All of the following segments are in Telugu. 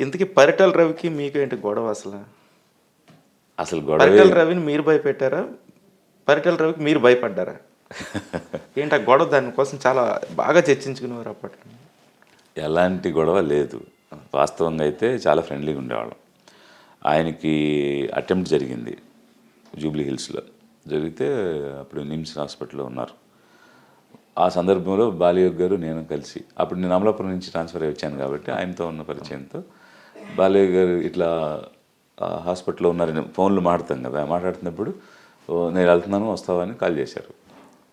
ఇంతకీ పరిటల రవికి మీకు ఏంటి గొడవ అసలు? అసలు గొడవ పరిటల రవిని మీరు భయపెట్టారా? పరిటల రవికి మీరు భయపడ్డారా? ఏంటి ఆ గొడవ దానికోసం చాలా బాగా చర్చించుకునేవారు అప్పట్లో. ఎలాంటి గొడవ లేదు. వాస్తవంగా అయితే చాలా ఫ్రెండ్లీగా ఉండేవాళ్ళం. ఆయనకి అటెంప్ట్ జరిగింది జూబ్లీ హిల్స్లో. జరిగితే అప్పుడు నిమ్స్ హాస్పిటల్లో ఉన్నారు. ఆ సందర్భంలో బాలయోగ్ గారు నేను కలిసి అప్పుడు నేను అమలాపురం నుంచి ట్రాన్స్ఫర్ అయ్యి వచ్చాను కాబట్టి ఆయనతో ఉన్న పరిచయంతో బాలయ్య గారు ఇట్లా హాస్పిటల్లో ఉన్నారని ఫోన్లు మాట్లాడతాం కదా మాట్లాడుతున్నప్పుడు నేను వెళ్తున్నాను వస్తావని కాల్ చేశారు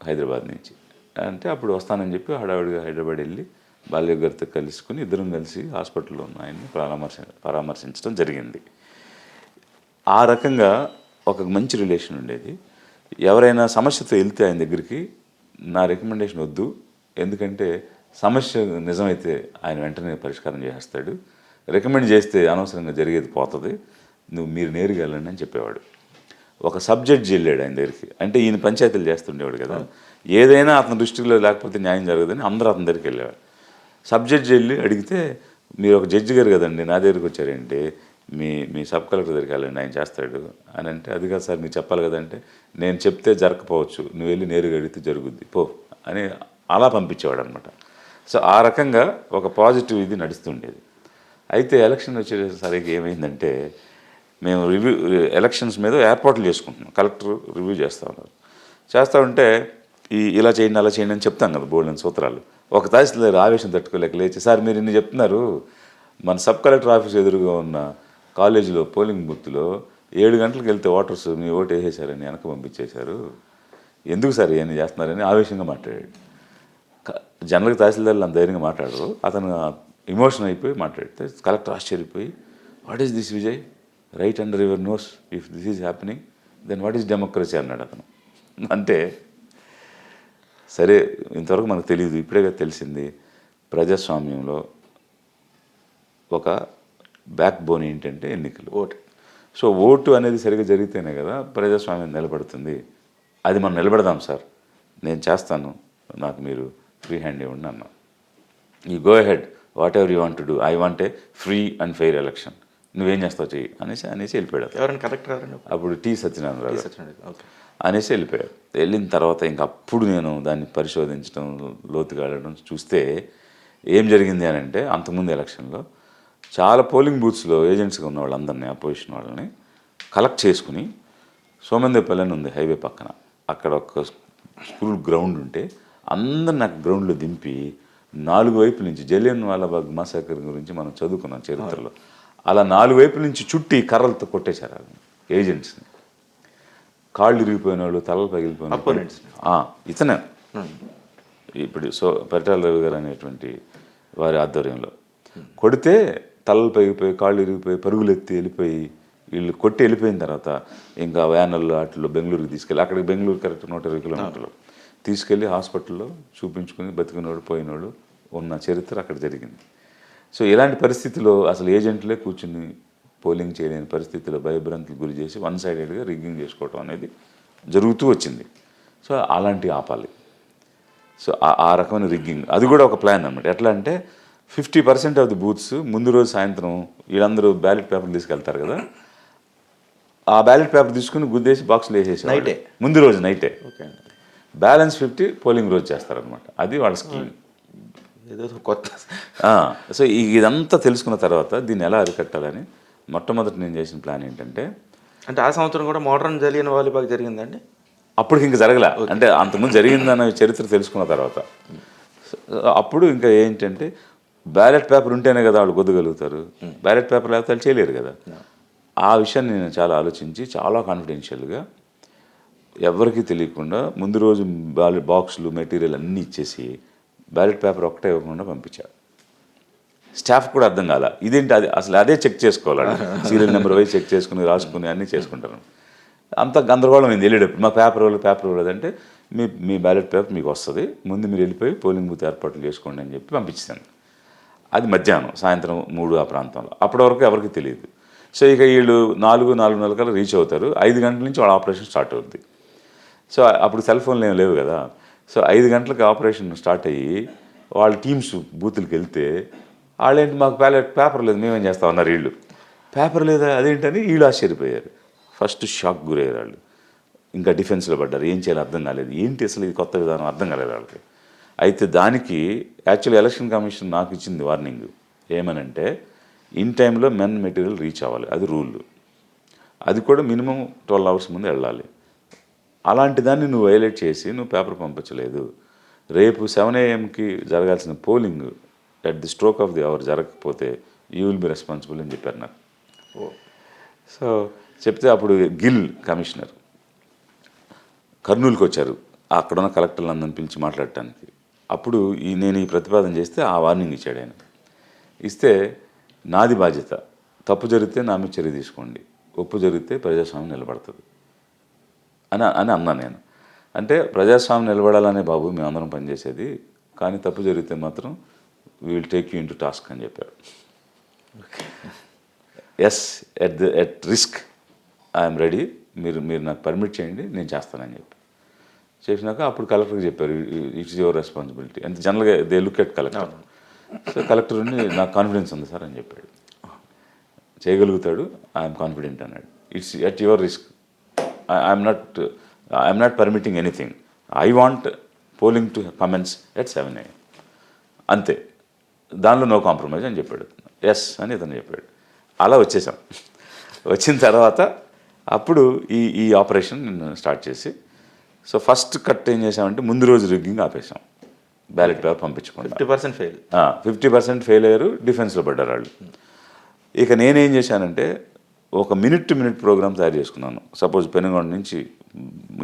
హైదరాబాద్ నుంచి. అంటే అప్పుడు వస్తానని చెప్పి హడావిడిగా హైదరాబాద్ వెళ్ళి బాల్య గారితో కలుసుకుని ఇద్దరం కలిసి హాస్పిటల్లో ఉన్న ఆయన్ని పరామర్శ పరామర్శించడం జరిగింది. ఆ రకంగా ఒక మంచి రిలేషన్ ఉండేది. ఎవరైనా సమస్యతో వెళ్తే ఆయన దగ్గరికి నా రికమెండేషన్ వద్దు ఎందుకంటే సమస్య నిజమైతే ఆయన వెంటనే పరిష్కారం చేసేస్తాడు రికమెండ్ చేస్తే అనవసరంగా జరిగేది పోతుంది. నువ్వు మీరు నేరుగా వెళ్ళండి అని చెప్పేవాడు. ఒక సబ్జెక్ట్ వెళ్ళాడు ఆయన దగ్గరికి. అంటే ఈయన పంచాయతీలు చేస్తుండేవాడు కదా. ఏదైనా అతని దృష్టిలో లేకపోతే న్యాయం జరగదని అందరూ అతని దగ్గరికి వెళ్ళేవాడు సబ్జెక్ట్ వెళ్ళి అడిగితే మీరు ఒక జడ్జి గారు కదండి నా దగ్గరికి వచ్చారంటే? మీ మీ సబ్ కలెక్టర్ దగ్గరికి వెళ్ళండి ఆయన చేస్తాడు. అని అంటే అది కాదు సార్ మీరు చెప్పాలి కదంటే నేను చెప్తే జరగకపోవచ్చు నువ్వు వెళ్ళి నేరుగా అడిగితే జరుగుద్ది పో. అని అలా పంపించేవాడు అనమాట సో ఆ రకంగా ఒక పాజిటివ్ ఇది నడుస్తుండేది. అయితే ఎలక్షన్ వచ్చేసరికి ఏమైందంటే మేము రివ్యూ ఎలక్షన్స్ మీద ఏర్పాట్లు చేసుకుంటున్నాం. కలెక్టర్ రివ్యూ చేస్తూ ఉన్నారు. చేస్తూ ఉంటే ఈ ఇలా చేయండి అలా చేయండి అని చెప్తాం కదా బోల్డెన్ సూత్రాలు. ఒక తహసీల్దార్ ఆవేశం తట్టుకోలేక లేచి సార్ మీరు ఇన్ని చెప్తున్నారు. మన సబ్ కలెక్టర్ ఆఫీస్ ఎదురుగా ఉన్న కాలేజీలో పోలింగ్ బూత్లో ఏడు గంటలకు వెళ్తే ఓటర్స్ మీ ఓటు వేసేశారని వెనక పంపించేశారు. ఎందుకు సార్ ఇవన్నీ చేస్తున్నారని ఆవేశంగా మాట్లాడాడు. జనరల్ తహసీల్దారులు అంత ధైర్యంగా మాట్లాడరు. అతను ఇమోషన్ అయిపోయి మాట్లాడితే కలెక్టర్ ఆశ్చర్యపోయి what is this Vijay right under your nose if this is happening then what is democracy అన్నాడు అతను. అంటే సరే ఇంతవరకు మనకు తెలియదు ఇప్పుడే తెలిసింది. ప్రజాస్వామ్యంలో ఒక బ్యాక్ బోన్ ఏంటంటే ఎన్నికలు ఓటు. సో ఓటు అనేది సరిగ్గా జరిగితేనే కదా ప్రజాస్వామ్యం నిలబడుతుంది. అది మనం నిలబెడదాం సార్. నేను చేస్తాను. నాకు మీరు ఫ్రీ హ్యాండ్ ఇవ్వండి అన్నా ఈ go ahead whatever you want to do I want a free and fair election నువ్వేం చేస్తావు చెయ్యి? అనేసి అనేసి వెళ్ళిపోయాడు. ఎవరైనా కలెక్టర్ ఎవరండి అప్పుడు టీ సత్యనారాయణ ఓకే. అనేసి వెళ్ళిపోయారు వెళ్ళిన తర్వాత ఇంక అప్పుడు నేను దాన్ని పరిశోధించడం లోతుగా వెళ్ళడం చూస్తే ఏం జరిగింది అని అంటే అంతకుముందు ఎలక్షన్లో చాలా పోలింగ్ బూత్స్లో ఏజెంట్స్గా ఉన్న వాళ్ళందరినీ అపోజిషన్ వాళ్ళని కలెక్ట్ చేసుకుని సోమందేపల్లి ఉంది హైవే పక్కన. అక్కడ ఒక స్కూల్ గ్రౌండ్ ఉంటే అందరిని నాకు గ్రౌండ్లో దింపి నాలుగు వైపుల నుంచి జలియన్ వాలాబాగ్ మాసాకర్ గురించి మనం చదువుకున్నాం చరిత్రలో. అలా నాలుగు వైపుల నుంచి చుట్టి కర్రలతో కొట్టేశారు ఏజెంట్స్ని. కాళ్ళు ఇరిగిపోయిన వాళ్ళు తలలు పగిలిపోయిన ఇతనే. ఇప్పుడు సో పరిటాల రవి గారు అనేటువంటి వారి ఆధ్వర్యంలో. కొడితే తలలు పగిలిపోయి కాళ్ళు ఇరిగిపోయి పరుగులు ఎత్తి వెళ్ళిపోయి వీళ్ళు కొట్టి వెళ్ళిపోయిన తర్వాత ఇంకా వ్యాన్లలో వాటిలో బెంగళూరుకి తీసుకెళ్ళి అక్కడికి బెంగళూరు కరెక్ట్ నూట ఇరవై కిలోమీటర్లు. తీసుకెళ్ళి హాస్పిటల్లో చూపించుకుని బతికినోడు పోయినోడు ఉన్న చరిత్ర అక్కడ జరిగింది. సో ఇలాంటి పరిస్థితిలో అసలు ఏజెంట్లే కూర్చుని పోలింగ్ చేయలేని పరిస్థితిలో భయభ్రాంతులకు గురి చేసి వన్ సైడెడ్గా రిగ్గింగ్ చేసుకోవటం అనేది జరుగుతూ వచ్చింది. సో అలాంటివి ఆపాలి. సో ఆ- ఆ రకమైన రిగ్గింగ్. అది కూడా ఒక ప్లాన్ అన్నమాట. ఎట్లా అంటే fifty percent of the booths ముందు రోజు సాయంత్రం వీళ్ళందరూ బ్యాలెట్ పేపర్ తీసుకెళ్తారు కదా. ఆ బ్యాలెట్ పేపర్ తీసుకుని గుద్దేసి బాక్స్లో వేసేసి నైటే. ముందు రోజు నైటే. ఓకే. అండి బ్యాలెన్స్ ఫిఫ్టీ పోలింగ్ రోజు చేస్తారనమాట అది వాళ్ళ స్కీమ్. ఏదో కొత్త సో ఇదంతా తెలుసుకున్న తర్వాత దీన్ని ఎలా అరికట్టాలని మొట్టమొదటి నేను చేసిన ప్లాన్ ఏంటంటే అంటే ఆ సంవత్సరం కూడా మోడర్న్ జలియన్ వాలీబాగ్ జరిగిందండి? అప్పుడు ఇంకా జరగలే. అంటే అంతకుముందు జరిగిందన్న చరిత్ర తెలుసుకున్న తర్వాత. అప్పుడు ఇంకా ఏంటంటే బ్యాలెట్ పేపర్ ఉంటేనే కదా వాళ్ళు కొద్దగలుగుతారు. బ్యాలెట్ పేపర్ లేకపోతే వాళ్ళు చేయలేరు కదా. ఆ విషయాన్ని నేను చాలా ఆలోచించి చాలా కాన్ఫిడెన్షియల్గా ఎవరికి తెలియకుండా ముందు రోజు బ్యాలెట్ బాక్సులు మెటీరియల్ అన్నీ ఇచ్చేసి బ్యాలెట్ పేపర్ ఒకటే ఇవ్వకుండా పంపించారు. స్టాఫ్ కూడా అర్థం కాల ఇదేంటి అది? అసలు అదే చెక్ చేసుకోవాలి? సీరియల్ నెంబర్ వైజ్ చెక్ చేసుకుని రాసుకుని అన్నీ చేసుకుంటారు. అంత గందరగోళం అయింది వెళ్ళేటప్పుడు. మా పేపర్ వాళ్ళు పేపర్ వాళ్ళదంటే మీ మీ బ్యాలెట్ పేపర్ మీకు వస్తుంది ముందు మీరు వెళ్ళిపోయి పోలింగ్ బూత్ ఏర్పాట్లు చేసుకోండి అని చెప్పి పంపించాను అది మధ్యాహ్నం సాయంత్రం మూడు ఆ ప్రాంతంలో. అప్పటి వరకు ఎవరికి తెలియదు. సో ఇక వీళ్ళు నాలుగు నాలుగున్నర కల్లా రీచ్ అవుతారు. ఐదు గంటల నుంచి వాళ్ళ ఆపరేషన్ స్టార్ట్ అవుతుంది సో అప్పుడు సెల్ ఫోన్లు ఏం లేవు కదా. సో ఐదు గంటలకు ఆపరేషన్ స్టార్ట్ అయ్యి వాళ్ళ టీమ్స్ బూతులకు వెళ్తే వాళ్ళేంటి మాకు ప్యాలెట్ పేపర్ లేదు మేమేం చేస్తాం అన్నారు వీళ్ళు. పేపర్ లేదా అదేంటని వీళ్ళు ఆశ్చర్యపోయారు. ఫస్ట్ షాక్ గురయ్యారు వాళ్ళు. ఇంకా డిఫెన్స్లో పడ్డారు. ఏం చేయాలో అర్థం కాలేదు. ఏంటి అసలు ఇది కొత్త విధానం? అర్థం కాలేదు వాళ్ళకి. అయితే దానికి యాక్చువల్ ఎలక్షన్ కమిషన్ నాకు ఇచ్చింది వార్నింగ్ ఏమనంటే ఇన్ టైంలో మెన్ మెటీరియల్ రీచ్ అవ్వాలి. అది రూల్. అది కూడా మినిమం ట్వెల్వ్ అవర్స్ ముందు వెళ్ళాలి. అలాంటి దాన్ని నువ్వు వైలేట్ చేసి నువ్వు పేపర్ పంపించలేదు. రేపు సెవెన్ ఏఎంకి జరగాల్సిన polling at the stroke of the hour జరగకపోతే యూ విల్ బి రెస్పాన్సిబుల్ అని చెప్పారు నాకు. సో చెప్తే అప్పుడు గిల్ కమిషనర్ కర్నూలుకి వచ్చారు. అక్కడ ఉన్న కలెక్టర్లందరిని పిలిచి మాట్లాడటానికి. అప్పుడు ఈ నేను ఈ ప్రతిపాదన చేస్తే ఆ వార్నింగ్ ఇచ్చాడు ఆయన. ఇస్తే నాది బాధ్యత. తప్పు జరిగితే నా మీద చర్య తీసుకోండి. ఒప్పు జరిగితే ప్రజాస్వామ్యం నిలబడుతుంది. అని అని అన్నా నేను. అంటే ప్రజాస్వామ్యం నిలబడాలనే బాబు మేమందరం పనిచేసేది. కానీ తప్పు జరిగితే మాత్రం we will take you into task అని చెప్పారు. Yes at the at risk I'm ready మీరు మీరు నాకు పర్మిట్ చేయండి నేను చేస్తానని చెప్పి. చేసినాక అప్పుడు కలెక్టర్కి చెప్పారు ఇట్స్ యువర్ రెస్పాన్సిబిలిటీ అంటే జనరల్గా they look at collector so collector ఉండి నాకు కాన్ఫిడెన్స్ ఉంది సార్ అని చెప్పాడు. చేయగలుగుతాడు ఐఎమ్ కాన్ఫిడెంట్ అన్నాడు. It's at your risk I'm not I'm not permitting anything I want polling to commence at seven A అంతే. దానిలో నో కాంప్రమైజ్ అని చెప్పాడు. ఎస్ అని ఇతను చెప్పాడు. అలా వచ్చేసాం. వచ్చిన తర్వాత అప్పుడు ఈ ఈ ఆపరేషన్ నేను స్టార్ట్ చేసి సో ఫస్ట్ కట్ ఏం చేసామంటే ముందు రోజు రిగ్గింగ్ ఆపేసాం. Ballot paper పంపించకుండా fifty percent fail fifty percent fail అయ్యారు డిఫెన్స్లో పడ్డారు వాళ్ళు. ఇక నేనేం చేశానంటే ఒక మినిట్ టు మినిట్ ప్రోగ్రామ్ తయారు చేసుకున్నాను. సపోజ్ పెనుగొండ నుంచి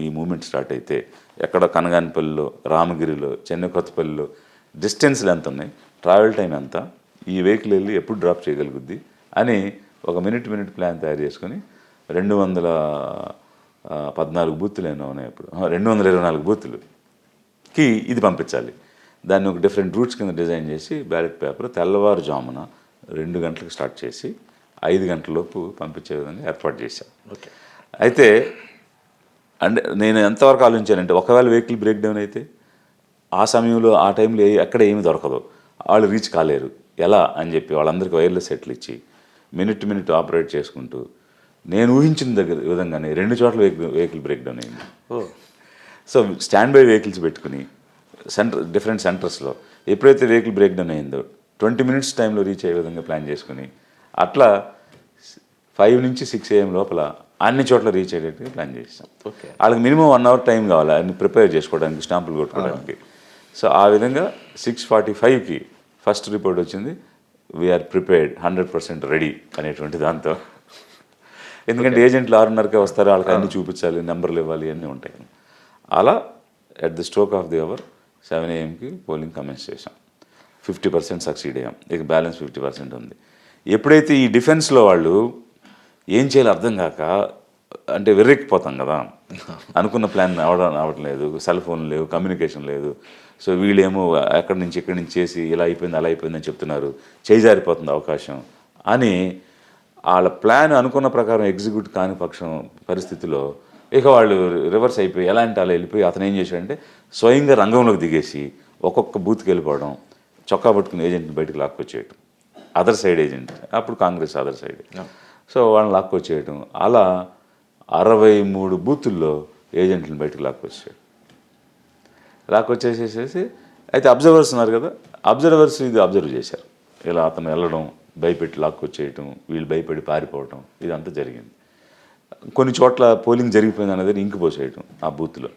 ఈ మూమెంట్ స్టార్ట్ అయితే ఎక్కడ కనగానిపల్లిలో రామగిరిలో చెన్నై కొత్తపల్లిలో డిస్టెన్స్లు ఎంత ఉన్నాయి ట్రావెల్ టైం ఎంత ఈ వెహికల్ వెళ్ళి ఎప్పుడు డ్రాప్ చేయగలుగుద్ది అని ఒక మినిట్ మినిట్ ప్లాన్ తయారు చేసుకొని రెండు వందల పద్నాలుగు బూతులు ఏమో ఉన్నాయి ఇప్పుడు. రెండు వందల ఇరవై నాలుగు బూతులుకి ఇది పంపించాలి. దాన్ని ఒక డిఫరెంట్ రూట్స్ కింద డిజైన్ చేసి బ్యాలెట్ పేపర్ తెల్లవారుజామున రెండు గంటలకు స్టార్ట్ చేసి ఐదు గంటలలోపు పంపించే విధంగా ఏర్పాటు చేశాం. ఓకే. అయితే అంటే నేను ఎంతవరకు ఆలోచించానంటే ఒకవేళ వెహికల్ బ్రేక్ డౌన్ అయితే ఆ సమయంలో ఆ టైంలో ఎక్కడ ఏమి దొరకదు. వాళ్ళు రీచ్ కాలేరు. ఎలా అని చెప్పి వాళ్ళందరికీ వైర్లెస్ సెట్లు ఇచ్చి మినిట్ మినిట్ ఆపరేట్ చేసుకుంటూ నేను ఊహించిన దగ్గర విధంగానే రెండు చోట్ల వెహికల్ వెహికల్ బ్రేక్ డౌన్ అయింది. సో స్టాండ్ బై వెహికల్స్ పెట్టుకుని సెంటర్ డిఫరెంట్ సెంటర్స్లో ఎప్పుడైతే వెహికల్ బ్రేక్ డౌన్ అయిందో ట్వంటీ మినిట్స్ టైంలో రీచ్ అయ్యే విధంగా ప్లాన్ చేసుకుని అట్లా ఫైవ్ నుంచి సిక్స్ ఏఎం లోపల అన్ని చోట్ల రీచ్ అయ్యేటట్టుగా ప్లాన్ చేసాం ఓకే. వాళ్ళకి మినిమం వన్ అవర్ టైం కావాలి అన్ని ప్రిపేర్ చేసుకోవడానికి స్టాంపులు కొట్టుకోవడానికి. సో ఆ విధంగా సిక్స్ ఫార్టీ ఫైవ్కి ఫస్ట్ రిపోర్ట్ వచ్చింది we're prepared hundred percent ready అనేటువంటి దాంతో. ఎందుకంటే ఏజెంట్లు ఆరున్నరకే వస్తారు వాళ్ళకి అన్ని చూపించాలి నెంబర్లు ఇవ్వాలి అన్నీ ఉంటాయి. అలా at the stroke of the hour seven ఏఎంకి polling commence చేసాం ఫిఫ్టీ పర్సెంట్ సక్సీడ్ అయ్యాం. ఇక బ్యాలెన్స్ ఫిఫ్టీ పర్సెంట్ ఉంది. ఎప్పుడైతే ఈ డిఫెన్స్లో వాళ్ళు ఏం చేయాలో అర్థం కాక అంటే వెర్రెక్కిపోతాం కదా. అనుకున్న ప్లాన్ అవడం లేదు. సెల్ ఫోన్ లేవు కమ్యూనికేషన్ లేదు. సో వీళ్ళేమో ఎక్కడి నుంచి ఎక్కడి నుంచి చేసి ఇలా అయిపోయింది అలా అయిపోయిందని చెప్తున్నారు. చేజారిపోతుంది అవకాశం అని వాళ్ళ ప్లాన్ అనుకున్న ప్రకారం ఎగ్జిక్యూట్ కాని పక్షం పరిస్థితిలో ఇక వాళ్ళు రివర్స్ అయిపోయి ఎలా అంటే అలా వెళ్ళిపోయి అతను ఏం చేశాడంటే స్వయంగా రంగంలోకి దిగేసి ఒక్కొక్క బూత్కి వెళ్ళిపోవడం చొక్కా పట్టుకుని ఏజెంట్ని బయటకు లాక్కొచ్చేయటం. అదర్ సైడ్ ఏజెంట్ అప్పుడు కాంగ్రెస్ అదర్ సైడ్ సో వాళ్ళని లాక్కొచ్చేయటం అలా అరవై మూడు బూతుల్లో ఏజెంట్లను బయటకు లాక్కొచ్చాడు లాక్కొచ్చేసేసేసి అయితే అబ్జర్వర్స్ ఉన్నారు కదా అబ్జర్వర్స్ ఇది అబ్జర్వ్ చేశారు. ఇలా అతను వెళ్ళడం భయపెట్టి లాక్కొచ్చేయటం వీళ్ళు భయపడి పారిపోవటం ఇదంతా జరిగింది. కొన్ని చోట్ల పోలింగ్ జరిగిపోయింది అనేది ఇంకు పోసేయటం ఆ బూత్లో.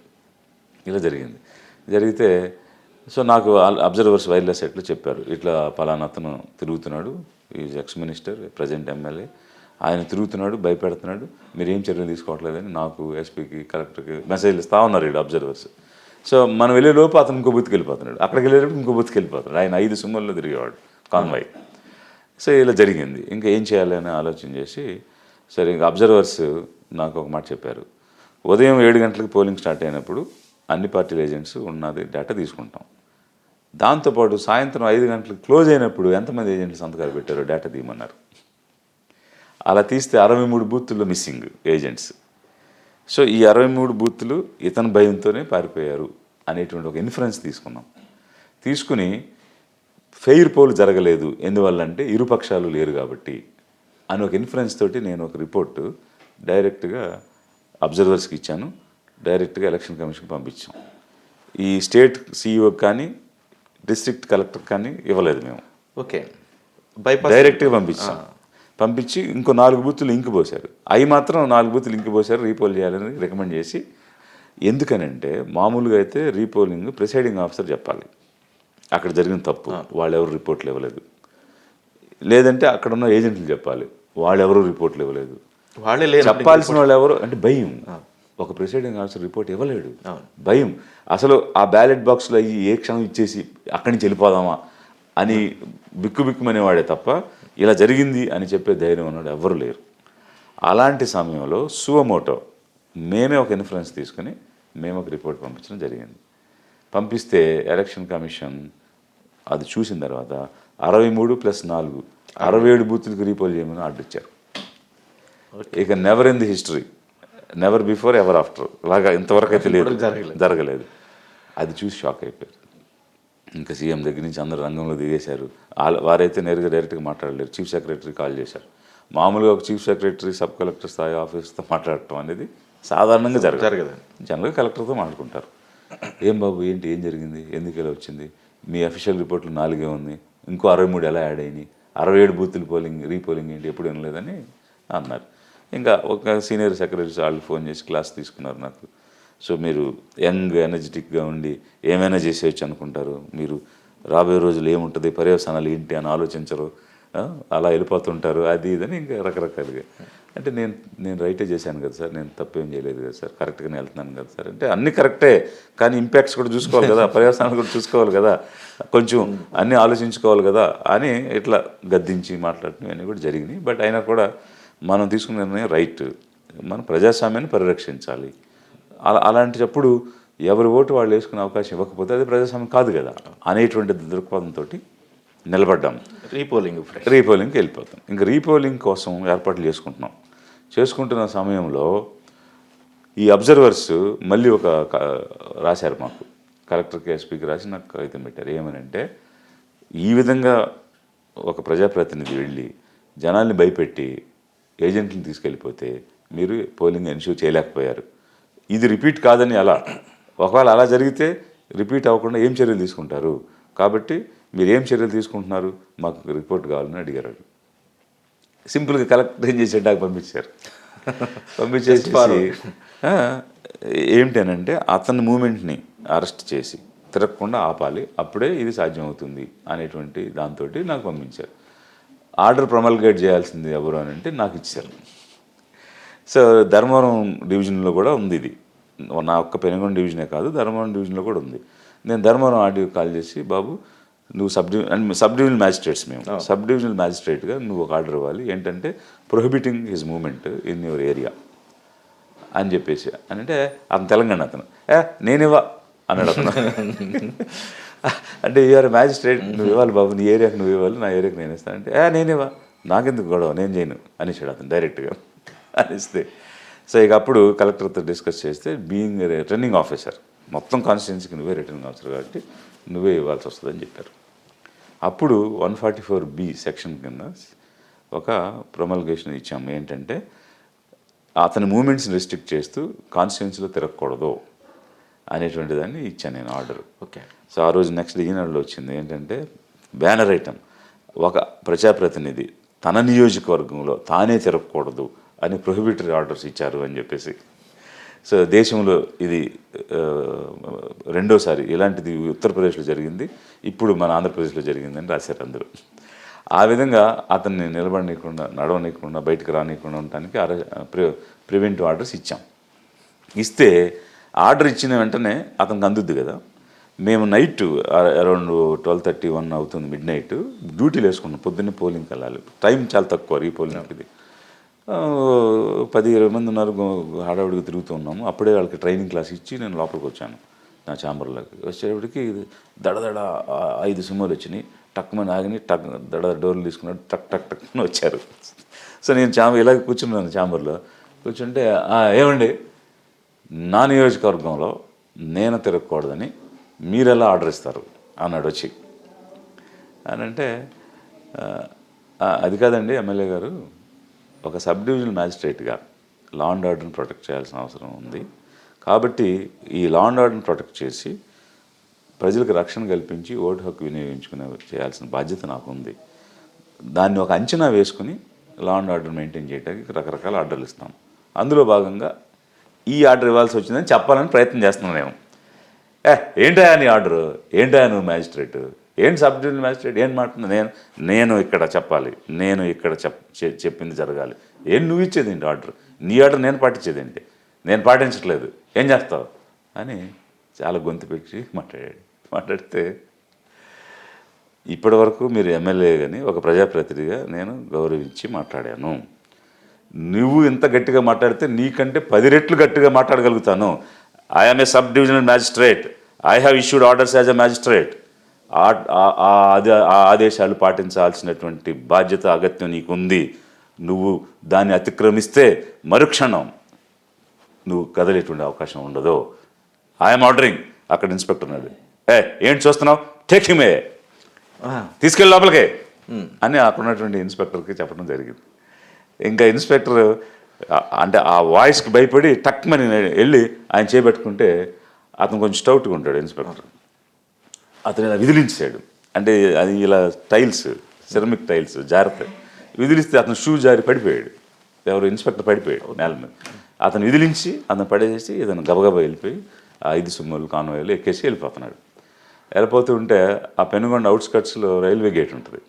ఇలా జరిగింది. జరిగితే సో నాకు అబ్జర్వర్స్ వైర్లెస్ ఎట్లా చెప్పారు? ఇట్లా పలానా అతను తిరుగుతున్నాడు is ex minister present MLA. ఆయన తిరుగుతున్నాడు భయపెడుతున్నాడు. మీరు ఏం చర్యలు తీసుకోవట్లేదని నాకు ఎస్పీకి కలెక్టర్కి మెసేజ్లు ఇస్తా ఉన్నారు వీడు అబ్జర్వర్స్. సో మనం వెళ్ళే లోపు అతను ఇంకో బూత్కి వెళ్ళిపోతున్నాడు. అక్కడికి వెళ్ళేటప్పుడు ఇంకో బూత్కి వెళ్ళిపోతున్నాడు. ఆయన ఐదు సుమ్మల్లో తిరిగేవాడు కాన్వాయ్. సో ఇలా జరిగింది. ఇంకా ఏం చేయాలి అని ఆలోచన చేసి సరే ఇంకా అబ్జర్వర్స్ నాకు ఒక మాట చెప్పారు. ఉదయం ఏడు గంటలకు పోలింగ్ స్టార్ట్ అయినప్పుడు అన్ని పార్టీల ఏజెంట్స్ ఉన్నది డేటా తీసుకుంటాం. దాంతోపాటు సాయంత్రం ఐదు గంటలకు క్లోజ్ అయినప్పుడు ఎంతమంది ఏజెంట్లు సంతకాలు పెట్టారో డేటా తీయమన్నారు. అలా తీస్తే అరవై మూడు బూత్తుల్లో మిస్సింగ్ ఏజెంట్స్. సో ఈ అరవై మూడు బూత్లు ఇతని భయంతోనే పారిపోయారు అనేటువంటి ఒక ఇన్ఫరెన్స్ తీసుకున్నాం. తీసుకుని ఫెయిర్ పోల్ జరగలేదు. ఎందువల్లంటే ఇరుపక్షాలు లేరు కాబట్టి అని ఒక ఇన్ఫరెన్స్ తోటి నేను ఒక రిపోర్టు డైరెక్ట్గా అబ్జర్వర్స్కి ఇచ్చాను. డైరెక్ట్గా ఎలక్షన్ కమిషన్కి పంపించాం. ఈ స్టేట్ సీఈఓకి కానీ డిస్ట్రిక్ట్ కలెక్టర్ కానీ ఇవ్వలేదు మేము. ఓకే. బైపాస్ డైరెక్ట్గా పంపించాం. పంపించి ఇంకో నాలుగు బూతులు ఇంకు పోశారు. అవి మాత్రం నాలుగు బూతులు ఇంకు పోశారు రీపోల్ చేయాలని రికమెండ్ చేసి. ఎందుకనంటే మామూలుగా అయితే రీపోలింగ్ ప్రిసైడింగ్ ఆఫీసర్ చెప్పాలి. అక్కడ జరిగిన తప్పు వాళ్ళు ఎవరు రిపోర్ట్లు ఇవ్వలేదు. లేదంటే అక్కడ ఉన్న ఏజెంట్లు చెప్పాలి వాళ్ళు ఎవరు రిపోర్ట్లు ఇవ్వలేదు. వాళ్ళే చెప్పాల్సిన వాళ్ళు ఎవరు అంటే భయం. ఒక ప్రిసైడింగ్ ఆఫీసర్ రిపోర్ట్ ఇవ్వలేడు. భయం. అసలు ఆ బ్యాలెట్ బాక్స్లో అయ్యి ఏ క్షణం ఇచ్చేసి అక్కడి నుంచి వెళ్ళిపోదామా అని బిక్కు బిక్కుమనేవాడే తప్ప ఇలా జరిగింది అని చెప్పే ధైర్యం ఉన్నాడు ఎవ్వరు లేరు. అలాంటి సమయంలో సువమోటో మేమే ఒక ఇన్ఫ్లుయెన్స్ తీసుకుని మేము ఒక రిపోర్ట్ పంపించడం జరిగింది. పంపిస్తే ఎలక్షన్ కమిషన్ అది చూసిన తర్వాత అరవై మూడు ప్లస్ నాలుగు అరవై ఏడు బూతులకు రీపోల్ చేయమని ఆర్డర్ ఇచ్చారు. ఇక never in the history. Never before ever after లాగా ఇంతవరకు అయితే లేదు. జరగలేదు. అది చూసి షాక్ అయిపోయారు. ఇంకా సీఎం దగ్గర నుంచి అందరూ రంగంలో దిగేశారు. వాళ్ళ- వారైతే నేరుగా డైరెక్ట్గా మాట్లాడలేరు. చీఫ్ సెక్రటరీ కాల్ చేశారు. మామూలుగా ఒక చీఫ్ సెక్రటరీ సబ్ కలెక్టర్ స్థాయి ఆఫీస్తో మాట్లాడటం అనేది సాధారణంగా జరగదు. జనరల్గా కలెక్టర్తో మాట్లాడుకుంటారు. ఏం బాబు ఏంటి ఏం జరిగింది? ఎందుకు ఇలా వచ్చింది? మీ అఫీషియల్ రిపోర్ట్లు నాలుగే ఉంది. ఇంకో అరవై మూడు ఎలా యాడ్ అయినాయి? అరవై ఏడు బూతులు పోలింగ్ రీపోలింగ్ ఏంటి? ఎప్పుడు వినలేదని అన్నారు. ఇంకా ఒక సీనియర్ సెక్రటరీస్ వాళ్ళు ఫోన్ చేసి క్లాస్ తీసుకున్నారు నాకు. సో మీరు యంగ్ ఎనర్జెటిక్గా ఉండి ఏమైనా చేసేయచ్చు అనుకుంటారు? మీరు రాబోయే రోజులు ఏముంటుంది? పర్యవసానాలు ఏంటి అని ఆలోచించరు. అలా వెళ్ళిపోతుంటారు. అది ఇదని ఇంకా రకరకాలుగా. అంటే నేను నేను రైటే చేశాను కదా సార్. నేను తప్పేం చేయలేదు కదా సార్. కరెక్ట్గానే వెళ్తున్నాను కదా సార్. అంటే అన్ని కరెక్టే. కానీ ఇంపాక్ట్స్ కూడా చూసుకోవాలి కదా. పర్యవసానాలు కూడా చూసుకోవాలి కదా. కొంచెం అన్నీ ఆలోచించుకోవాలి కదా అని ఇట్లా గద్దించి మాట్లాడటం ఇవన్నీ కూడా జరిగినాయి. బట్ అయినా కూడా మనం తీసుకున్న నిర్ణయం రైట్. మనం ప్రజాస్వామ్యాన్ని పరిరక్షించాలి. అలా అలాంటిటప్పుడు ఎవరి ఓటు వాళ్ళు వేసుకునే అవకాశం ఇవ్వకపోతే అది ప్రజాస్వామ్యం కాదు కదా. అనేటువంటి దృక్పథంతో నిలబడ్డాం. రీపోలింగ్ రీపోలింగ్కి వెళ్ళిపోతాం. ఇంకా రీపోలింగ్ కోసం ఏర్పాట్లు చేసుకుంటున్నాం. చేసుకుంటున్న సమయంలో ఈ అబ్జర్వర్స్ మళ్ళీ ఒక రాశారు మాకు. కలెక్టర్కి ఎస్పీకి రాసి నాకు కాగితం పెట్టారు. ఏమని అంటే ఈ విధంగా ఒక ప్రజాప్రతినిధి వెళ్ళి జనాల్ని భయపెట్టి ఏజెంట్ని తీసుకెళ్ళిపోతే మీరు పోలింగ్ ఎన్ష్యూర్ చేయలేకపోయారు. ఇది రిపీట్ కాదని అలా. ఒకవేళ అలా జరిగితే రిపీట్ అవ్వకుండా ఏం చర్యలు తీసుకుంటారు? కాబట్టి మీరు ఏం చర్యలు తీసుకుంటున్నారు? మాకు రిపోర్ట్ కావాలని అడిగారు. సింపుల్గా కలెక్టర్ ఏం చేసాడు నాకు పంపించారు. పంపించేసి అంటే అతని మూమెంట్ని అరెస్ట్ చేసి తిరగకుండా ఆపాలి అప్పుడే ఇది సాధ్యమవుతుంది అనేటువంటి దాంతో నాకు పంపించారు. ఆర్డర్ ప్రమల్గేట్ చేయాల్సింది ఎవరు అని అంటే నాకు ఇచ్చారు. సో ధర్మవరం డివిజన్లో కూడా ఉంది ఇది. నా ఒక్క పెనుగొండ డివిజనే కాదు ధర్మవరం డివిజన్లో కూడా ఉంది. నేను ధర్మవరం ఆర్డీఓ కాల్ చేసి బాబు నువ్వు sub DV and sub divisional magistrates మేము. సబ్ డివిజనల్ మ్యాజిస్ట్రేట్గా నువ్వు ఒక ఆర్డర్ ఇవ్వాలి. ఏంటంటే prohibiting his moment in your area అని చెప్పేసి. అని అంటే అతను తెలంగాణ అతను. ఏ నేనివ్వా అన్నాడు అతను. అంటే యూఆర్ మ్యాజిస్ట్రేట్ నువ్వు ఇవ్వాలి బాబు నీ ఏరియాకి నువ్వు ఇవ్వాలి నా ఏరియాకి నేను ఇస్తాను. అంటే ఏ నేనివ్వా నాకెందుకు గొడవ? నేను చేయను అనేసాడు అతను డైరెక్ట్గా. అనిస్తే. సో ఇక అప్పుడు కలెక్టర్తో డిస్కస్ చేస్తే బీయింగ్ రిటర్నింగ్ ఆఫీసర్ మొత్తం కాన్స్టిట్యున్సీకి నువ్వే రిటర్నింగ్ ఆఫీసర్ కాబట్టి నువ్వే ఇవ్వాల్సి వస్తుందని చెప్పారు. అప్పుడు one forty four B section కింద ఒక ప్రొమల్గేషన్ ఇచ్చాము. ఏంటంటే అతని మూమెంట్స్ని రెస్ట్రిక్ట్ చేస్తూ కాన్స్టిట్యున్సీలో తిరగకూడదు. అనేటువంటి దాన్ని ఇచ్చాను నేను ఆర్డర్. ఓకే. సో ఆ రోజు నెక్స్ట్ ఈనాడులో వచ్చింది ఏంటంటే బ్యానర్ ఐటమ్ ఒక ప్రజాప్రతినిధి తన నియోజకవర్గంలో తానే తిరగకూడదు అని ప్రొహిబిటరీ ఆర్డర్స్ ఇచ్చారు అని చెప్పేసి. సో దేశంలో ఇది రెండోసారి ఇలాంటిది ఉత్తరప్రదేశ్లో జరిగింది ఇప్పుడు మన ఆంధ్రప్రదేశ్లో జరిగిందని రాశారు అందరూ. ఆ విధంగా అతన్ని నిలబడనీయకుండా నడవనీయకుండా బయటకు రానియకుండా ఉండటానికి అర ప్రి ప్రివెంటివ్ ఆర్డర్స్ ఇచ్చాం. ఇస్తే ఆర్డర్ ఇచ్చిన వెంటనే అతనికి అందుద్ది కదా. మేము night around twelve thirty one అవుతుంది మిడ్ నైట్. డ్యూటీలు వేసుకున్నాం. పొద్దున్నే పోలింగ్కి వెళ్ళాలి టైం చాలా తక్కువ రీ పోలింగ్కి పది ఇరవై మంది ఉన్నారు. గు- హడావుడిగా తిరుగుతూ ఉన్నాము అప్పుడే వాళ్ళకి ట్రైనింగ్ క్లాస్ ఇచ్చి నేను లోపలికి వచ్చాను. నా ఛాంబర్లోకి వచ్చేటప్పటికి దడదడ ఐదు సినిమాలు వచ్చినాయి. టక్మని ఆగిని టక్ దడ డోర్లు తీసుకున్నాడు. టక్ టక్ టక్ అని వచ్చారు. సో నేను చాంబర్ ఇలాగ కూర్చున్నాను ఛాంబర్లో కూర్చుంటే ఏమండి? నా నియోజకవర్గంలో నేను తిరగకూడదని మీరు ఎలా ఆర్డర్ ఇస్తారు? అన్నాడు వచ్చి. అని అంటే అది కాదండి ఎమ్మెల్యే గారు ఒక సబ్ డివిజనల్ మ్యాజిస్ట్రేట్గా లా అండ్ ఆర్డర్ని ప్రొటెక్ట్ చేయాల్సిన అవసరం ఉంది. కాబట్టి ఈ లా అండ్ ఆర్డర్ని ప్రొటెక్ట్ చేసి ప్రజలకు రక్షణ కల్పించి ఓటు హక్కు వినియోగించుకునే చేయాల్సిన బాధ్యత నాకు ఉంది దాన్ని ఒక అంచనా వేసుకుని లా అండ్ ఆర్డర్ మెయింటైన్ చేయడానికి రకరకాల ఆర్డర్లు ఇస్తాం. అందులో భాగంగా ఈ ఆర్డర్ ఇవ్వాల్సి వచ్చిందని చెప్పాలని ప్రయత్నం చేస్తున్నాను నేను ఏ ఏంటయా నీ ఆర్డర్? ఏంటయా నువ్వు మ్యాజిస్ట్రేట్? ఏంటి సబ్ డివిజనల్ మ్యాజిస్ట్రేట్? ఏం మాట్లాడు? నేను నేను ఇక్కడ చెప్పాలి. నేను ఇక్కడ చెప్ చెప్పింది జరగాలి. ఏం నువ్వు ఇచ్చేది ఏంటి ఆర్డర్? నీ ఆర్డర్ నేను పాటించేదేంటి నేను పాటించట్లేదు. ఏం చేస్తావు? అని చాలా గొంతు పెట్టి మాట్లాడాడు. మాట్లాడితే ఇప్పటి వరకు మీరు ఎమ్మెల్యే కానీ ఒక ప్రజాప్రతినిధిగా నేను గౌరవించి మాట్లాడాను. నువ్వు ఇంత గట్టిగా మాట్లాడితే నీకంటే పది రెట్లు గట్టిగా మాట్లాడగలుగుతాను. I'm a sub divisional magistrate I have issued orders as a magistrate ఆ ఆదేశాలు పాటించాల్సినటువంటి బాధ్యత అగత్యం నీకుంది. నువ్వు దాన్ని అతిక్రమిస్తే మరుక్షణం నువ్వు కదలేటువంటి అవకాశం ఉండదు. ఐఎమ్ ఆర్డరింగ్ అక్కడ ఇన్స్పెక్టర్ ఉన్నాడు. ఏ ఏంటి చూస్తున్నావు? టేక్ హిమే తీసుకెళ్ళి లోపలికే. అని అక్కడ ఉన్నటువంటి ఇన్స్పెక్టర్కి చెప్పడం జరిగింది. ఇంకా ఇన్స్పెక్టర్ అంటే ఆ వాయిస్కి భయపడి టక్మని వెళ్ళి ఆయన చేపెట్టుకుంటే అతను కొంచెం స్టౌట్గా ఉంటాడు ఇన్స్పెక్టర్. అతను ఇలా విదిలించాడు. అంటే అది ఇలా టైల్స్ సిరమిక్ టైల్స్ జాగ్రత్త. విదిలిస్తే అతను షూ జారి పడిపోయాడు. ఎవరు ఇన్స్పెక్టర్ పడిపోయాడు నేల మీద. అతను విదిలించి అతను పడేసి ఇతను గబగబా వెళ్ళిపోయి ఆ ఐదు సుమ్మలు కాన్వాయిలు ఎక్కేసి వెళ్ళిపోతున్నాడు. వెళ్ళిపోతూ ఉంటే ఆ పెనుగొండ అవుట్స్కట్స్లో రైల్వే గేట్ ఉంటుంది.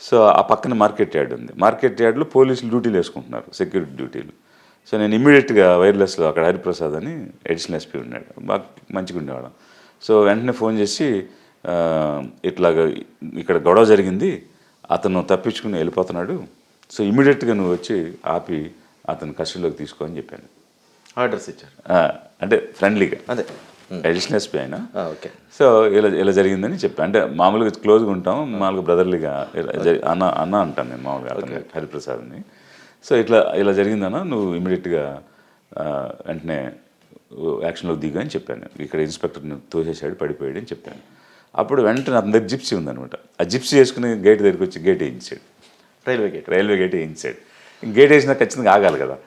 సో ఆ పక్కన మార్కెట్ యార్డ్ ఉంది. మార్కెట్ యార్డ్లో పోలీసులు డ్యూటీలు వేసుకుంటున్నారు సెక్యూరిటీ డ్యూటీలు. సో నేను ఇమ్మీడియట్గా వైర్లెస్లో అక్కడ హరిప్రసాద్ అని ఎడిషనల్ ఎస్పీ ఉన్నాడు. బాగా మంచిగా ఉండేవాళ్ళం. సో వెంటనే ఫోన్ చేసి ఇట్లాగ ఇక్కడ గొడవ జరిగింది అతను తప్పించుకుని వెళ్ళిపోతున్నాడు. సో ఇమ్మీడియట్గా నువ్వు వచ్చి ఆపి అతను కస్టడీలోకి తీసుకో అని చెప్పాను. ఆర్డర్స్ ఇచ్చారు. అంటే ఫ్రెండ్లీగా. అదే. ఎడిషనల్ ఎస్పీ అయినా ఓకే సో ఇలా ఇలా జరిగిందని చెప్పి. అంటే మామూలుగా క్లోజ్గా ఉంటాం మామూలుగా బ్రదర్లీగా అన్న అన్న అంటాను నేను మామూలుగా హరిప్రసాద్ని. సో ఇట్లా ఇలా జరిగిందన్న నువ్వు ఇమీడియట్గా వెంటనే యాక్షన్లోకి దిగు అని చెప్పాను ఇక్కడ ఇన్స్పెక్టర్ని తోసేసాడు పడిపోయాడు అని చెప్పాను. అప్పుడు వెంటనే దగ్గర జిప్సీ ఉందనమాట ఆ జిప్సీ వేసుకుని గేట్ దగ్గరికి వచ్చి గేట్ వేయించాడు. రైల్వే గేట్ రైల్వే గేట్ వేయించాడు. గేట్ వేసినా ఖచ్చితంగా ఆగాలి కదా.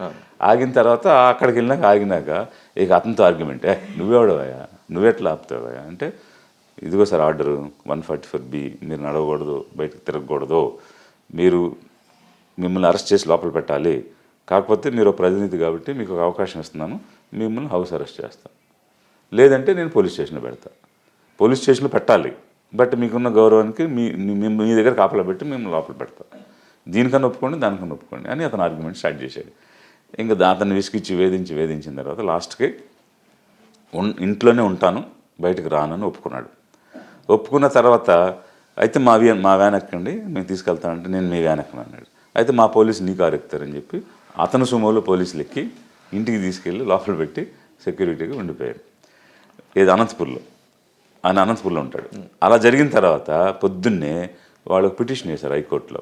ఆగిన తర్వాత అక్కడికి వెళ్ళినాక ఆగినాక ఇక అతనితో ఆర్గ్యుమెంట్ ఏ నువ్వెవడవయ్యా? నువ్వెట్లా ఆపుతావయ్యా? అంటే ఇదిగో sir order one forty four B మీరు నడవకూడదు బయటకు తిరగకూడదు. మీరు మిమ్మల్ని అరెస్ట్ చేసి లోపల పెట్టాలి. కాకపోతే మీరు ఒక ప్రతినిధి కాబట్టి మీకు ఒక అవకాశం ఇస్తున్నాను. మిమ్మల్ని హౌస్ అరెస్ట్ చేస్తాను లేదంటే నేను పోలీస్ స్టేషన్లో పెడతా. పోలీస్ స్టేషన్లో పెట్టాలి. బట్ మీకున్న గౌరవానికి మీ మీ- మీ దగ్గర కాపలా పెట్టి మేము లోపల పెడతాం. దీనికన్నా ఒప్పుకోండి దానికన్నా ఒప్పుకోండి అని అతను ఆర్గ్యుమెంట్ స్టార్ట్ చేశాడు. ఇంకా దా- అతన్ని విసిగిచ్చి వేధించి వేధించిన తర్వాత లాస్ట్కి ఇంట్లోనే ఉంటాను బయటకు రానని ఒప్పుకున్నాడు. ఒప్పుకున్న తర్వాత అయితే మా వ్యాన్ మా వ్యాన్ ఎక్కండి మేము తీసుకెళ్తానంటే నేను మీ వ్యాన్ ఎక్కను అన్నాడు అయితే మా పోలీసు నీ కారు ఎక్కుతారని చెప్పి అతను సుమోలో పోలీసులు ఎక్కి ఇంటికి తీసుకెళ్ళి లోపల పెట్టి సెక్యూరిటీగా ఉండిపోయారు ఏది అనంతపూర్లో. ఆయన అనంతపూర్లో ఉంటాడు. అలా జరిగిన తర్వాత పొద్దున్నే వాళ్ళకు పిటిషన్ వేశారు హైకోర్టులో.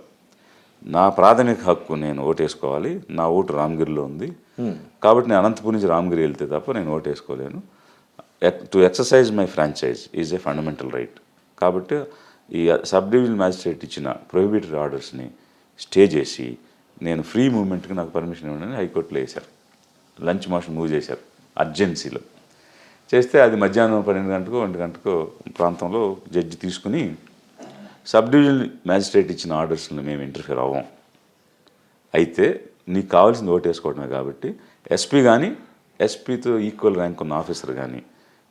నా ప్రాథమిక హక్కు నేను ఓటేసుకోవాలి నా ఓటు రామగిరిలో ఉంది. కాబట్టి నేను అనంతపూర్ నుంచి రామగిరి వెళ్తే తప్ప నేను ఓటేసుకోలేను. To exercise my franchise is a fundamental right కాబట్టి ఈ సబ్ డివిజన్ మ్యాజిస్ట్రేట్ ఇచ్చిన ప్రొహిబిటెడ్ ఆర్డర్స్ని స్టే చేసి నేను ఫ్రీ మూవ్మెంట్కి నాకు పర్మిషన్ ఇవ్వండి హైకోర్టులో వేశారు. లంచ్ మోషన్ మూవ్ చేశారు అర్జెన్సీలో చేస్తే అది మధ్యాహ్నం పన్నెండు గంటకు ఒంటి గంటకు ప్రాంతంలో జడ్జి తీసుకుని సబ్ డివిజన్ మ్యాజిస్ట్రేట్ ఇచ్చిన ఆర్డర్స్ని మేము ఇంటర్ఫియర్ అవ్వం. అయితే నీకు కావాల్సింది ఓటు వేసుకోవడమే కాబట్టి ఎస్పీ కానీ ఎస్పీతో ఈక్వల్ ర్యాంక్ ఉన్న ఆఫీసర్ కానీ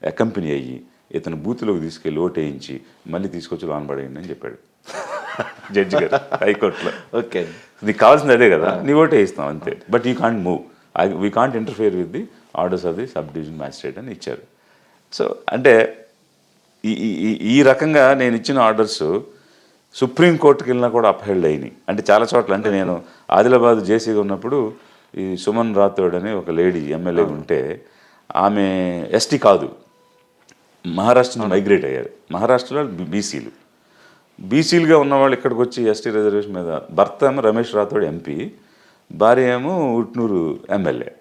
అకంపెనీ అయ్యి ఇతను బూత్లోకి తీసుకెళ్ళి ఓటు వేయించి మళ్ళీ తీసుకొచ్చి లోన్ పడేయండి అని చెప్పాడు. జడ్జి గారు హైకోర్టులో. ఓకే. నీకు కావాల్సింది అదే కదా నీ ఓటే ఇస్తాం అంతే. But you can't move I we can't interfere with the orders of the sub division magistrate అని ఇచ్చారు. సో అంటే ఈ ఈ రకంగా నేను ఇచ్చిన ఆర్డర్స్ సుప్రీంకోర్టుకి వెళ్ళినా కూడా అప్హెల్డ్ అయినాయి. అంటే చాలా చోట్ల అంటే నేను ఆదిలాబాద్ జేసీగా ఉన్నప్పుడు ఈ సుమన్ రాథోడ్ అనే ఒక లేడీ ఎమ్మెల్యే ఉంటే ఆమె ఎస్టీ కాదు. మహారాష్ట్ర నుంచి మైగ్రేట్ అయ్యారు. మహారాష్ట్రలో బీసీలు. బీసీలుగా ఉన్నవాళ్ళు ఇక్కడికి వచ్చి ఎస్టీ రిజర్వేషన్ మీద భర్త ఏమో రమేష్ రాథోడ్ ఎంపీ భార్య ఏమో ఉట్నూరు ఎమ్మెల్యే.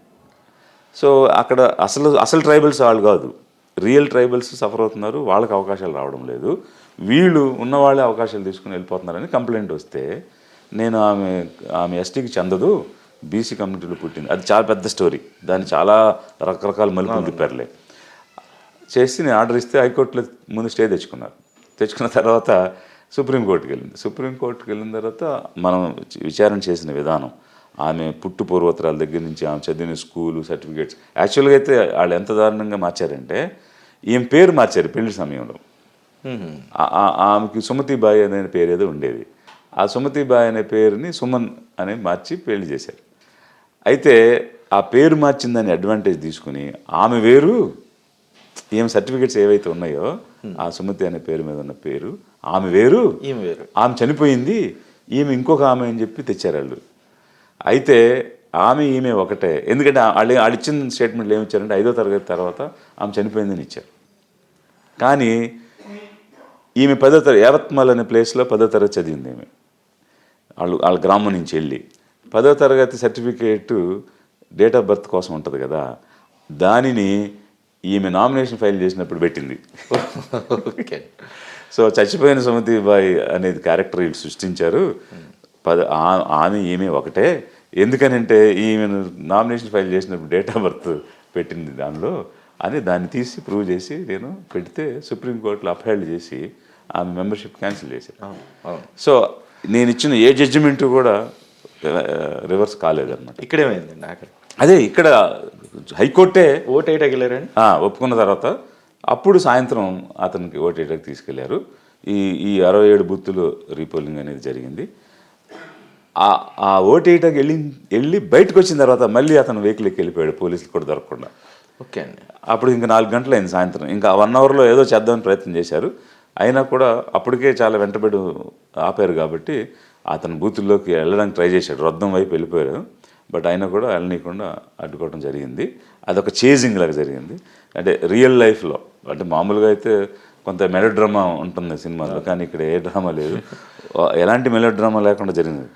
సో అక్కడ అసలు అసలు ట్రైబల్స్ వాళ్ళు కాదు. రియల్ ట్రైబల్స్ సఫర్ అవుతున్నారు. వాళ్ళకి అవకాశాలు రావడం లేదు. వీళ్ళు ఉన్నవాళ్ళే అవకాశాలు తీసుకుని వెళ్ళిపోతున్నారని కంప్లైంట్ వస్తే నేను ఆమె ఆమె ఎస్టీకి చెందదు బీసీ కమ్యూనిటీలో పుట్టింది. అది చాలా పెద్ద స్టోరీ. దాన్ని చాలా రకరకాల మలుపులు తిప్పారులే. చేసి నేను ఆర్డర్ ఇస్తే హైకోర్టులో ముందు స్టే తెచ్చుకున్నారు. తెచ్చుకున్న తర్వాత సుప్రీంకోర్టుకి వెళ్ళింది. సుప్రీంకోర్టుకి వెళ్ళిన తర్వాత మనం విచారణ చేసిన విధానం ఆమె పుట్టు పూర్వోత్తరాల దగ్గర నుంచి ఆమె చదివిన స్కూలు సర్టిఫికేట్స్. యాక్చువల్గా అయితే వాళ్ళు ఎంత దారుణంగా మార్చారంటే ఈమె పేరు మార్చారు పెళ్ళి సమయంలో. ఆమెకి సుమతిబాయి అనే పేరు ఏదో ఉండేది. ఆ సుమతిబాయి అనే పేరుని సుమన్ అని మార్చి పెళ్ళి చేశారు. అయితే ఆ పేరు మార్చిందని అడ్వాంటేజ్ తీసుకుని ఆమె వేరు ఏం సర్టిఫికెట్స్ ఏవైతే ఉన్నాయో ఆ సుమతి అనే పేరు మీద ఉన్న పేరు ఆమె వేరు ఈమె వేరు. ఆమె చనిపోయింది ఈమె ఇంకొక ఆమె అని చెప్పి తెచ్చారు వాళ్ళు. అయితే ఆమె ఈమె ఒకటే. ఎందుకంటే వాళ్ళు వాళ్ళు ఇచ్చిన స్టేట్మెంట్లు ఏమి ఇచ్చారంటే ఐదో తరగతి తర్వాత ఆమె చనిపోయిందని ఇచ్చారు. కానీ ఈమె పదో తరగతి యావత్మల్ అనే ప్లేస్లో పదో తరగతి చదివింది ఈమె. వాళ్ళు వాళ్ళ గ్రామం నుంచి వెళ్ళి. పదో తరగతి సర్టిఫికేట్ డేట్ ఆఫ్ బర్త్ కోసం ఉంటుంది కదా దానిని ఈమె నామినేషన్ ఫైల్ చేసినప్పుడు పెట్టింది. ఓకే. సో చచ్చిపోయిన సుమతి బాయ్ అనేది క్యారెక్టర్ వీళ్ళు సృష్టించారు. పద ఆమె ఈమె ఒకటే. ఎందుకనంటే ఈమె నామినేషన్ ఫైల్ చేసినప్పుడు డేట్ ఆఫ్ బర్త్ పెట్టింది దానిలో. అని దాన్ని తీసి ప్రూవ్ చేసి నేను పెడితే సుప్రీంకోర్టులో అప్హైల్డ్ చేసి ఆమె మెంబర్షిప్ క్యాన్సిల్ చేశారు. సో నేను ఇచ్చిన ఏ జడ్జిమెంట్ కూడా రివర్స్ కాలేదన్నమాట. ఇక్కడేమైందండి అక్కడ. అదే ఇక్కడ హైకోర్టే ఓటు వేయటానికి వెళ్ళారండి? ఆ, ఒప్పుకున్న తర్వాత అప్పుడు సాయంత్రం అతనికి ఓటేటకు తీసుకెళ్ళారు. ఈ ఈ అరవై ఏడు బూత్తులు రీపోలింగ్ అనేది జరిగింది. ఆ ఆ ఓటేటకు వెళ్ళి వెళ్ళి బయటకు వచ్చిన తర్వాత మళ్ళీ అతను వెహికల్ ఎక్కి వెళ్ళిపోయాడు పోలీసులు కూడా దొరకకుండా. ఓకే అండి. అప్పుడు ఇంకా నాలుగు గంటలు అయింది సాయంత్రం. ఇంకా వన్ అవర్లో ఏదో చేద్దామని ప్రయత్నం చేశారు. అయినా కూడా అప్పటికే చాలా వెంటబడి ఆపారు కాబట్టి అతను బూతుల్లోకి వెళ్ళడానికి ట్రై చేశాడు. రద్దం వైపు వెళ్ళిపోయారు. బట్ అయినా కూడా వెళ్ళనీయకుండా అడ్డుకోవడం జరిగింది. అదొక చేజింగ్ లాగా జరిగింది. అంటే రియల్ లైఫ్లో అంటే మామూలుగా అయితే కొంత మెలో డ్రామా ఉంటుంది సినిమాలో కానీ ఇక్కడ ఏ డ్రామా లేదు. ఎలాంటి మెలో డ్రామా లేకుండా జరిగింది.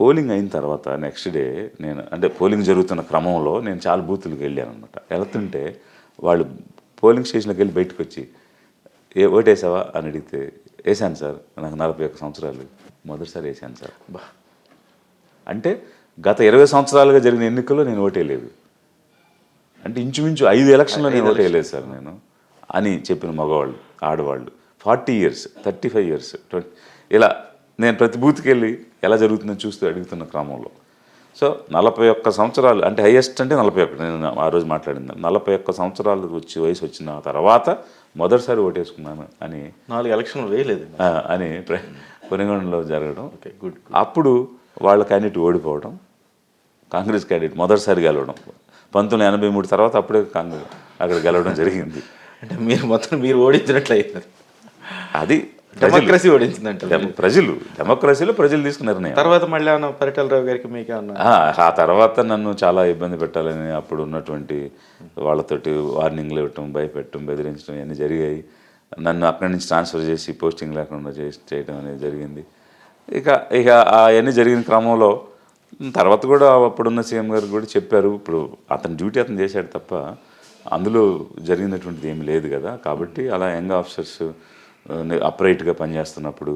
పోలింగ్ అయిన తర్వాత నెక్స్ట్ డే నేను అంటే పోలింగ్ జరుగుతున్న క్రమంలో నేను చాలా బూతులకు వెళ్ళాను అనమాట వెళ్తుంటే వాళ్ళు పోలింగ్ స్టేషన్కి వెళ్ళి బయటకు వచ్చి ఏ ఓటేసావా అని అడిగితే వేసాను సార్. నాకు నలభై ఒక్క సంవత్సరాలు. మొదటిసారి వేసాను సార్. బా. అంటే గత ఇరవై సంవత్సరాలుగా జరిగిన ఎన్నికల్లో నేను ఓటేయలేదు అంటే ఇంచుమించు ఐదు ఎలక్షన్లో నేను ఓటేయలేదు సార్ నేను అని చెప్పిన మగవాళ్ళు ఆడవాళ్ళు. Forty years thirty five years twenty. ఇలా నేను ప్రతి బూత్కి వెళ్ళి ఎలా జరుగుతుందో చూస్తూ అడుగుతున్న క్రమంలో. సో నలభై ఒక్క సంవత్సరాలు అంటే హైయెస్ట్ అంటే నలభై ఒక్క నేను ఆ రోజు మాట్లాడింది. నలభై ఒక్క సంవత్సరాలు వచ్చి వయసు వచ్చిన తర్వాత మొదటిసారి ఓటేసుకున్నాను అని నాలుగు ఎలక్షన్లు వేయలేదు. అని కొనిగొండలో జరగడం. ఓకే గుడ్ అప్పుడు వాళ్ళ క్యాండిడేట్ ఓడిపోవడం కాంగ్రెస్ క్యాండిడేట్ మొదటిసారి గెలవడం. పంతొమ్మిది వందల ఎనభై మూడు తర్వాత అప్పుడే కాంగ్రెస్ అక్కడ గెలవడం జరిగింది. అంటే మీరు మొత్తం మీరు ఓడించినట్లు అయింది అది డెమోక్రసీ ఓడించిందంట ప్రజలు. డెమోక్రసీలో ప్రజలు తీసుకున్న నిర్ణయం. తర్వాత మళ్ళీ ఏమన్నా పరిటాల రావు గారికి మీకు ఆ తర్వాత నన్ను చాలా ఇబ్బంది పెట్టాలని అప్పుడు ఉన్నటువంటి వాళ్ళతోటి వార్నింగ్లు ఇవ్వటం భయపెట్టడం బెదిరించడం ఇవన్నీ జరిగాయి. నన్ను అక్కడి నుంచి ట్రాన్స్ఫర్ చేసి పోస్టింగ్ లేకుండా చేసి చేయడం అనేది జరిగింది. ఇక ఇక అవన్నీ జరిగిన క్రమంలో తర్వాత కూడా అప్పుడున్న సీఎం గారు కూడా చెప్పారు. ఇప్పుడు అతని డ్యూటీ అతను చేశాడు తప్ప అందులో జరిగినటువంటిది ఏమి లేదు కదా. కాబట్టి అలా యంగ్ ఆఫీసర్స్ అప్రైట్గా పనిచేస్తున్నప్పుడు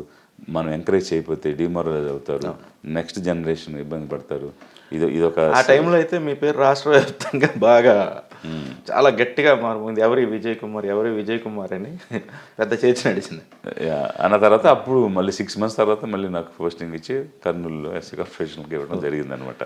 మనం ఎంకరేజ్ చేయకపోతే డిమోరలైజ్ అవుతారు. నెక్స్ట్ జనరేషన్ ఇబ్బంది పడతారు. ఇది ఇదొక ఆ టైంలో అయితే మీ పేరు రాష్ట్ర వ్యాప్తంగా బాగా చాలా గట్టిగా మారుతుంది ఎవరి విజయ్ కుమార్ ఎవరి విజయ్ కుమార్ అని పెద్ద చేతి నడిచింది. అన్న తర్వాత అప్పుడు మళ్ళీ సిక్స్ మంత్స్ తర్వాత మళ్ళీ నాకు పోస్టింగ్ ఇచ్చి కర్నూలులో ఎస్సీ కార్పొరేషన్కి ఇవ్వడం జరిగిందనమాట